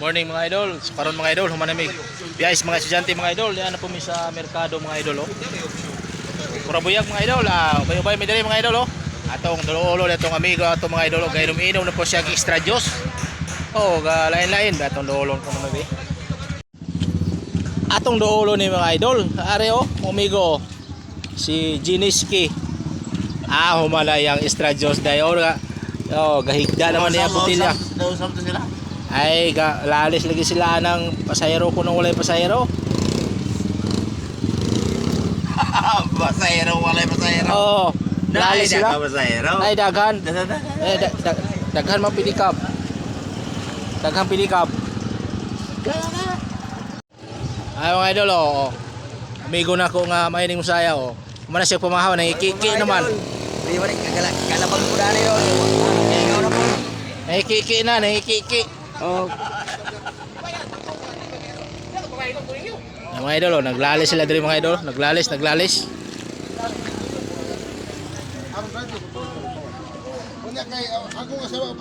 Morning mga idol. So, karon mga idol, humanamig. Biyais mga estudyante mga idol. Yan na po mi sa merkado mga idol oh. Pura buyag mga idol. Ah, ubay-ubay mi diri mga idol oh. Atong dolo atong amigo atong mga idol oh. Gayrom inom na po siya extra juice. Oh, ga lain-lain ba atong dolo ko naman be. Atong dolo ni mga idol. Are oh, amigo si Jiniski. Ah, humalay ang extra juice dayo. Oh, gahigda naman niya. Nausap to sila. Ay, lalis lagi sila ng pasahero kung nang walay pasahero. Pasayero, walay pasayero. Oo. lalis sila. Ay, daghan. Eh, da, da, daghan man pilikap. Daghan pilikap. Ay, mga idol, oh. Amigo na ko nga mahining mo saya, oh. Kumana siya pumahaw, nakikiki naman. Di ba rin, kalabang ko na rin na po. Nakikiki na, nakikiki. Oh. Mga idol, oh, naglalis sila diri mga idol. Naglalis, naglalis. Unya kay ako nga sa mga